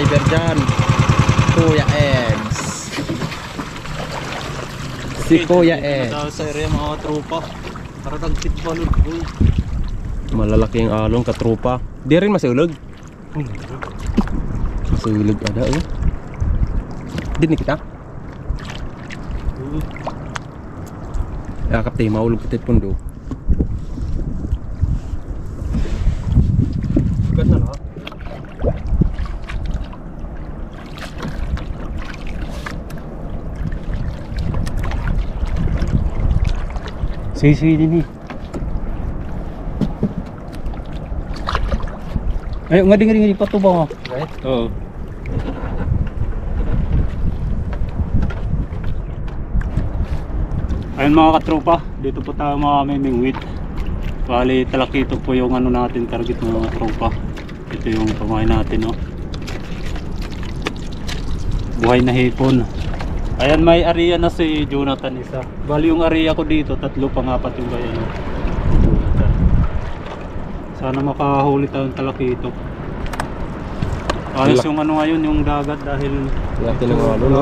driver dyan. Kuya Eds. Si Kuya Eds. Sa area mga tropa. Para tagpit balod. Malalaki ang along katrupa. Di rin masulog. Masulog ada oh. Di ni kita. Yakap tayo maulog kita pundo. Eh. Ay, nga ding ring patubang oh. Right? Oo. Ayun mga katropa, dito po tayo mga mimingwit. Bali, talakito po yung ano natin, target ng mga tropa. Ito yung pamain natin, no. Buhay na hipon. Ayan, may area na si Jonathan isa. Bali yung area ko dito, tatlo pa nga pati yung bayan, no. Jonathan. Sana makahuli tayong talakito. Ayos yung ano ngayon, yung dagat dahil Laki ng ano no.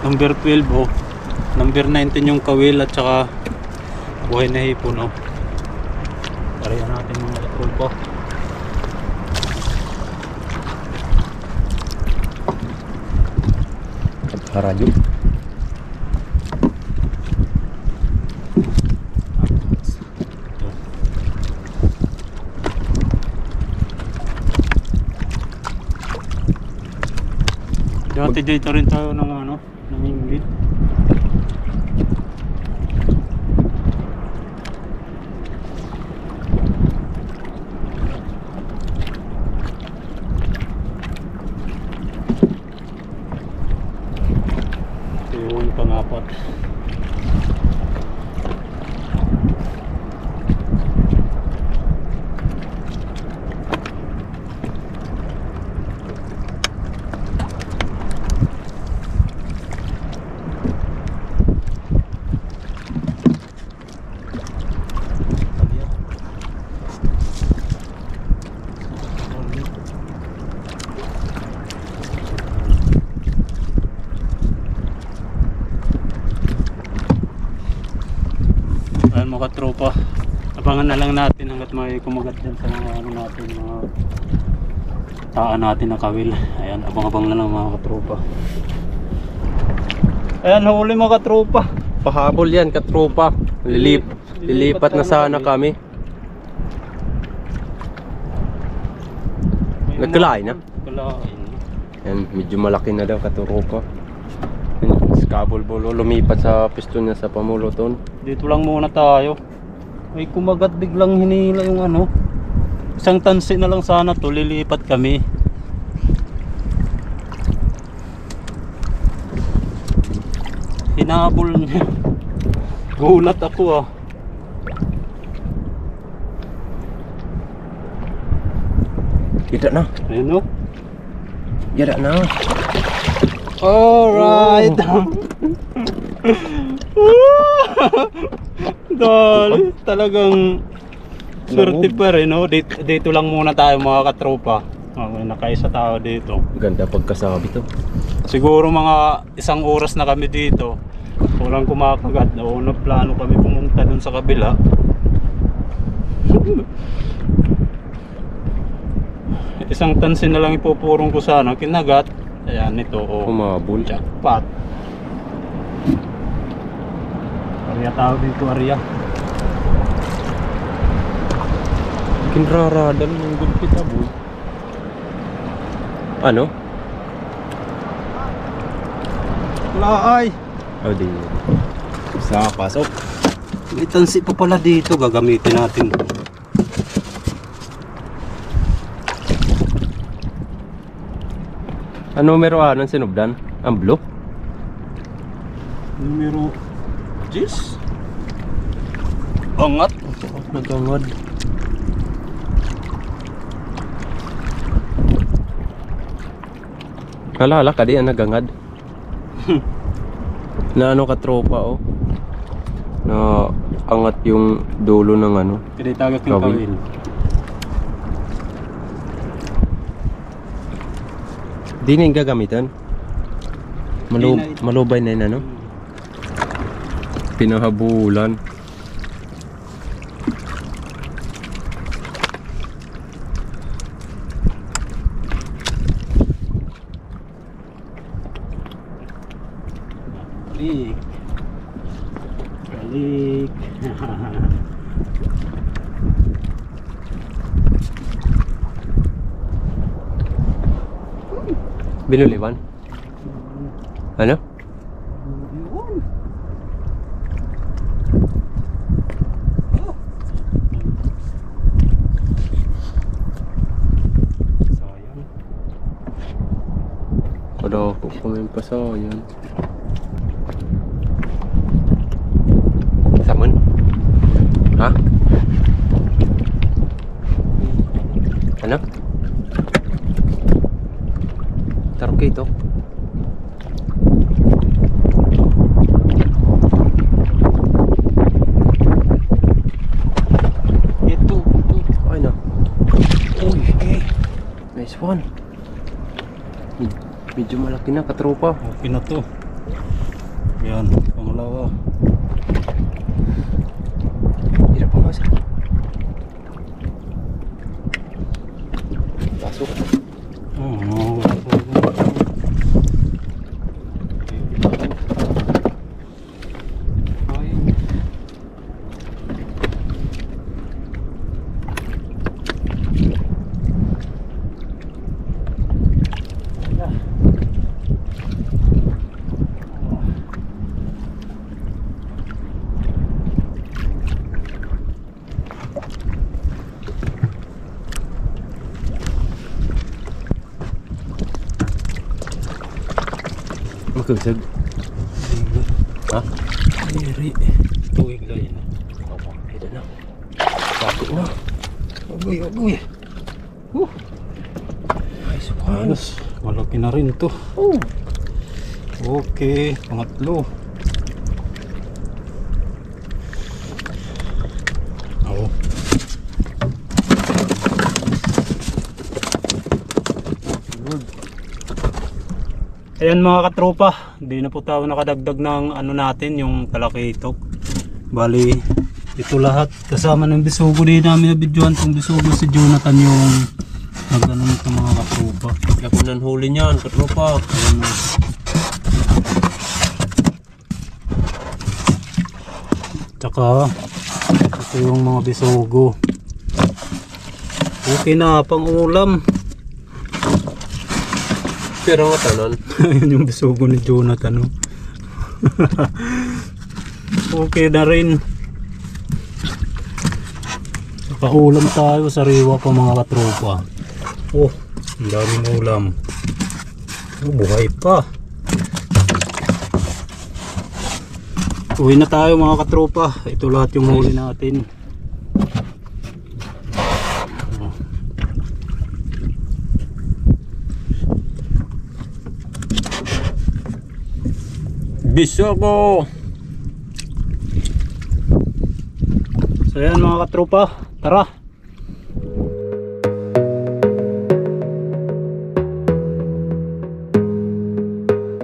Number 12 oh. Number 19 yung kawil at saka buhay na hipon oh. Pareha natin mga tropa. Karadyo. Dati dito rin tayo ng ano, ng Ingrid. Ito yung pangapat. Ayan mga tropa. Abangan na lang natin hanggat may kumagat dyan sa mga ano natin, mga taan natin na kawil. Ayan, abang-abang na lang mga katropa. Ayan, huli mga katropa. Pahabol yan katrupa. Lilip lilipat na sana kami. Nagkalain na? Nagkalain. Yan, medyo malaki na daw katrupa. Skabol bolo lumipat sa piston niya sa pamuluton. Dito lang muna tayo. May kumagat biglang hinila yung ano. Isang tansi na lang sana to, lilipat kami. Hinabol niya. Gulat ako ah. Yada na. Ayun oh. Yada na. Alright. Dali, talagang swerte pa rin, no? Dito, dito lang muna tayo mga katropa. Oh, may nakaisa tao dito. Ganda pagkasabi to. Siguro mga isang oras na kami dito. Walang kumakagat. O, plano kami pumunta dun sa kabila. Isang tansin na lang ipupurong ko sana. Kinagat. Ayan, ito. Oh. Humabol. Jackpot. Arya tao dito, Arya. Kinraradan ng gulpit aboy. Ano? Wala ay. Oh, di. Sa pasok. May tansi pa pala dito. Gagamitin natin. Ano numero ano sinubdan? Ang blue? Numero 10. Angat. Nagangad. Nalala ka di ang nagangad. na ano ka tropa oh. Na angat yung dulo ng ano. Kaya tagak ng Kawil. Di na yung gagamitan. Malu Di na ito. malubay na yun ano. Pinahabulan. Balik. Balik. Binuliwan. Ano? Sayang. Wala ko kumain pa sa yan. Samon? Ha? Ano? Kito. Ito. ito. Ay na. Uy, eh. Nice one. Med- Medyo malaki na katropa. Okay na to. Yan. Pangalawa. Hirap pa masa. Pasok. Oo. Ay. Magkagsag. Ha? Diri. Tuwig lang yun. Opo, ito na. Bakit na? Agoy, agoy. Nice one. Ayos. Malaki na rin to. Oh. Okay. Pangatlo. Oo. Ayan mga katropa, hindi na po tayo nakadagdag ng ano natin, yung kalakitok. Bali, ito lahat kasama ng bisugo din namin na videoan tong bisugo si Jonathan yung nagano nito mga katropa. Kung nanhuli niyan, katropa. Ayan o. Tsaka, ito yung mga bisugo. Okay na, pang ulam. Pero nga tanan. Ayun yung bisugo ni Jonathan. Oh. okay na rin. Paulam tayo, sariwa pa mga katropa. Oh, ang daming ulam. Oh, buhay pa. Uwi na tayo mga katropa. Ito lahat yung huli natin. Bisogo! So yan mga katropa, tara.